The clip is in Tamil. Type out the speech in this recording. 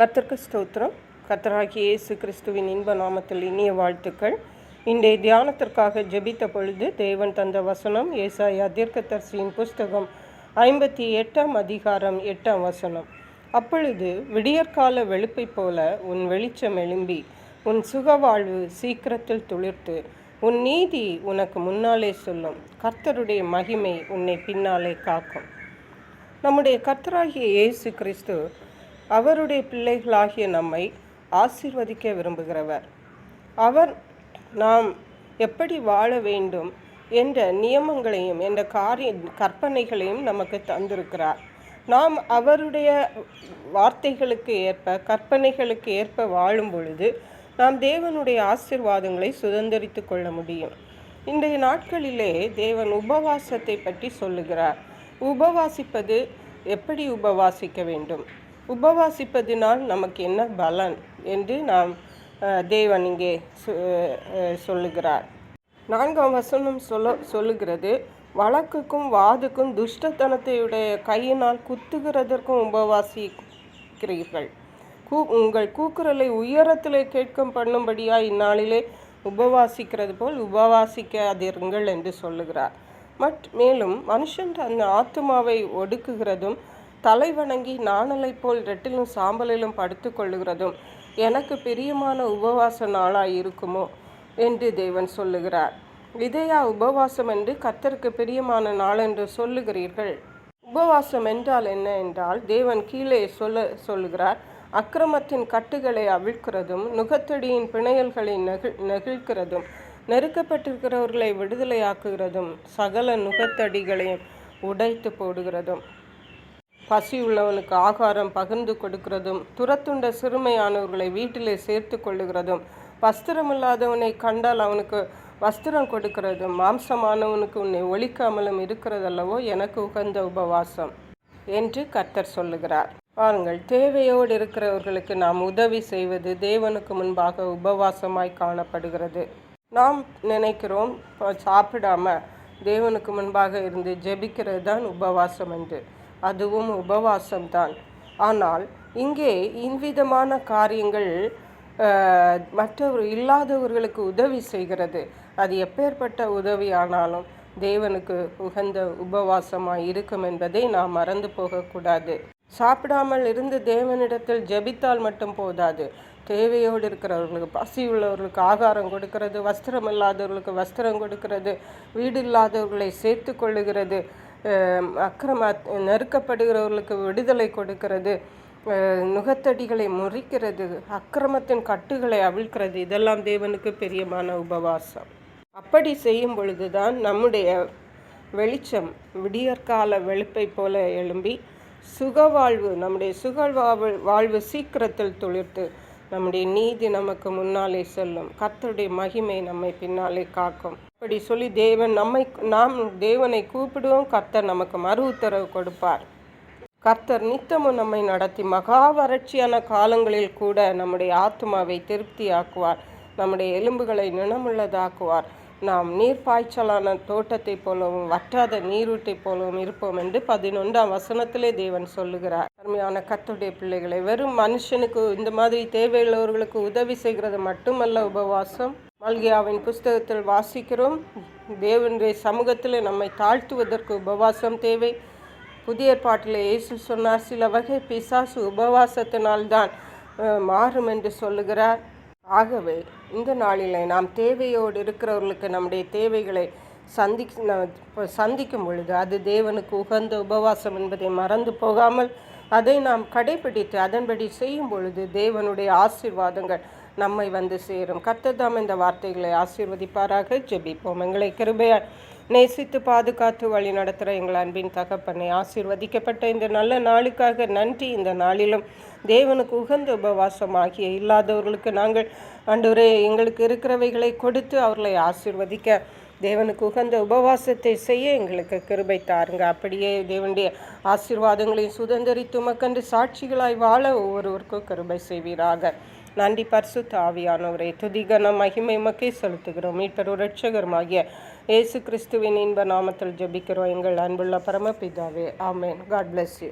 கர்த்தருக்கு ஸ்தோத்திரம். கத்தராகிய இயேசு கிறிஸ்துவின் இன்ப நாமத்தில் இனிய வாழ்த்துக்கள். இன்றைய தியானத்திற்காக ஜெபித்த பொழுது தேவன் தந்த வசனம் ஏசாயா தீர்க்கதர்சியின் புஸ்தகம் ஐம்பத்தி எட்டாம் அதிகாரம் எட்டாம் வசனம். அப்பொழுது விடியற்கால வெளுப்பை போல உன் வெளிச்சம் எழும்பி உன் சுகவாழ்வு சீக்கிரத்தில் துளிர்த்து உன் நீதி உனக்கு முன்னாலே சொல்லும். கர்த்தருடைய மகிமை உன்னை பின்னாலே காக்கும். நம்முடைய கர்த்தராகிய இயேசு கிறிஸ்து அவருடைய பிள்ளைகளாகிய நம்மை ஆசிர்வதிக்க விரும்புகிறவர். அவர் நாம் எப்படி வாழ வேண்டும் என்ற நியமங்களையும் என்ற காரிய கற்பனைகளையும் நமக்கு தந்திருக்கிறார். நாம் அவருடைய வார்த்தைகளுக்கு ஏற்ப கற்பனைகளுக்கு ஏற்ப வாழும் பொழுது நாம் தேவனுடைய ஆசிர்வாதங்களை சுதந்திரித்து கொள்ள முடியும். இன்றைய நாட்களிலே தேவன் உபவாசத்தை பற்றி சொல்லுகிறார். உபவாசிப்பது எப்படி உபவாசிக்க வேண்டும்? உபவாசிப்பதினால் நமக்கு என்ன பலன் என்று நாம் தேவன் இங்கே சொ- சொல்லுகிறார். நான்காம் வசனம் சொல்ல சொல்லுகிறது வழக்குக்கும் வாதுக்கும் துஷ்டத்தனத்தையுடைய கையினால் குத்துகிறதற்கும் உபவாசிக்கிறீர்கள். கூ உங்கள் கூக்குரலை உயரத்தில் கேட்கும் பண்ணும்படியா இந்நாளிலே உபவாசிக்கிறது போல் உபவாசிக்காதீர்கள் என்று சொல்லுகிறார். மட் மேலும் மனுஷன் தன் ஆத்துமாவை ஒடுக்குகிறதும் தலை வணங்கி நாணலை போல் ரெட்டிலும் சாம்பலிலும் படுத்து கொள்ளுகிறதும் எனக்கு பிரியமான உபவாச நாளாய் இருக்குமோ? என்று தேவன் சொல்லுகிறார். இதையா உபவாசம் என்று கத்தருக்கு பிரியமான நாள் என்று சொல்லுகிறீர்கள். உபவாசம் என்றால் என்ன என்றால் தேவன் கீழே சொல்ல சொல்லுகிறார். அக்கிரமத்தின் கட்டுகளை அவிழ்க்கிறதும் நுகத்தடியின் பிணையல்களை நெகிழ் நெகிழ்கிறதும் நெருக்கப்பட்டிருக்கிறவர்களை விடுதலையாக்குகிறதும் சகல நுகத்தடிகளையும் உடைத்து போடுகிறதும் பசி உள்ளவனுக்கு ஆகாரம் பகிர்ந்து கொடுக்கிறதும் துரத்துண்ட சிறுமையானவர்களை வீட்டிலே சேர்த்து கொள்ளுகிறதும் வஸ்திரமில்லாதவனை கண்டால் அவனுக்கு வஸ்திரம் கொடுக்கிறதும் மாம்சமானவனுக்கு உன்னை ஒழிக்காமலும் இருக்கிறதல்லவோ எனக்கு உகந்த உபவாசம் என்று கர்த்தர் சொல்லுகிறார். பாருங்கள் தேவையோடு இருக்கிறவர்களுக்கு நாம் உதவி செய்வது தேவனுக்கு முன்பாக உபவாசமாய் காணப்படுகிறது. நாம் நினைக்கிறோம் சாப்பிடாம தேவனுக்கு முன்பாக இருந்து ஜெபிக்கிறது தான் உபவாசம் என்று. அதுவும் உபவாசம்தான். ஆனால் இங்கே இவ்விதமான காரியங்கள் மற்றவர் இல்லாதவர்களுக்கு உதவி செய்கிறது. அது எப்பேற்பட்ட உதவியானாலும் தேவனுக்கு உகந்த உபவாசமாக இருக்கும் என்பதை நாம் மறந்து போகக்கூடாது. சாப்பிடாமல் இருந்து தேவனிடத்தில் ஜெபித்தால் மட்டும் போதாது. தேவையோடு இருக்கிறவர்களுக்கு பசி உள்ளவர்களுக்கு ஆகாரம் கொடுக்கிறது வஸ்திரம் இல்லாதவர்களுக்கு வஸ்திரம் கொடுக்கிறது வீடு இல்லாதவர்களை சேர்த்து கொள்ளுகிறது. அக்கிரம நெருக்கப்படுகிறவர்களுக்கு விடுதலை கொடுக்கிறது. நுகத்தடிகளை முறிக்கிறது. அக்கிரமத்தின் கட்டுகளை அவிழ்க்கிறது. இதெல்லாம் தேவனுக்கு பிரியமான உபவாசம். அப்படி செய்யும் பொழுதுதான் நம்முடைய வெளிச்சம் விடியற்கால வெளுப்பை போல எழும்பி சுகவாழ்வு நம்முடைய சுக வாழ்வு சீக்கிரத்தில் துளிர்த்து நம்முடைய நீதி நமக்கு முன்னாலே செல்லும். கர்த்தருடைய மகிமை நம்மை பின்னாலே காக்கும். அப்படி சொல்லி தேவன் நம்மை நாம் தேவனை கூப்பிடுவோம். கர்த்தர் நமக்கு மறு உத்தரவு கொடுப்பார். கர்த்தர் நித்தமும் நம்மை நடத்தி மகா வறட்சியான காலங்களில் கூட நம்முடைய ஆத்மாவை திருப்தியாக்குவார். நம்முடைய எலும்புகளை நினமுள்ளதாக்குவார் நாம் நீர்ப்பாய்ச்சலான தோட்டத்தை போலவும் வற்றாத நீரூட்டை போலவும் இருப்போம் என்று பதினொன்றாம் வசனத்திலே தேவன் சொல்லுகிறார். அருமையான கத்துடைய பிள்ளைகளை வெறும் மனுஷனுக்கு இந்த மாதிரி தேவையுள்ளவர்களுக்கு உதவி செய்கிறது மட்டுமல்ல உபவாசம். மல்கியாவின் புஸ்தகத்தில் வாசிக்கிறோம் தேவனுடைய சமூகத்தில் நம்மை தாழ்த்துவதற்கு உபவாசம் தேவை. புதிய பாட்டில் இயேசு சொன்னார் சில வகை பிசாசு உபவாசத்தினால்தான் மாறும் என்று சொல்லுகிறார். ஆகவே இந்த நாளிலே நாம் தேவையோடு இருக்கிறவர்களுக்கு நம்முடைய தேவைகளை சந்தி சந்திக்கும் பொழுது அது தேவனுக்கு உகந்த உபவாசம் என்பதை மறந்து போகாமல் அதை நாம் கடைபிடித்து அதன்படி செய்யும் பொழுது தேவனுடைய ஆசீர்வாதங்கள் நம்மை வந்து சேரும். கர்த்ததாம் இந்த வார்த்தைகளை ஆசீர்வதிப்பாராக. ஜெபிப்போம். எங்களை கிருபைய நேசித்து பாதுகாத்து வழி நடத்துகிற எங்கள் அன்பின் தகப்பனை ஆசீர்வதிக்கப்பட்ட இந்த நல்ல நாளுக்காக நன்றி. இந்த நாளிலும் தேவனுக்கு உகந்த உபவாசம் ஆகிய இல்லாதவர்களுக்கு நாங்கள் அன்றுவரே எங்களுக்கு இருக்கிறவைகளை கொடுத்து அவர்களை ஆசீர்வதிக்க தேவனுக்கு உகந்த உபவாசத்தை செய்ய எங்களுக்கு கிருபை தாருங்க. அப்படியே தேவனுடைய ஆசீர்வாதங்களையும் சுதந்திரித்து உமக்கன்று சாட்சிகளாய் வாழ ஒவ்வொருவருக்கும் கிருபை செய்வீராக. நன்றி பரிசுத்த ஆவியானவரை. துதிகன மகிமை மக்கே செலுத்துகிறோம். மீட்பர் ரட்சகருமாகிய இயேசு கிறிஸ்துவின் இன்ப நாமத்தில் ஜெபிக்கிறோம். எங்கள் அன்புள்ள பரமபிதாவே ஆமேன். God bless you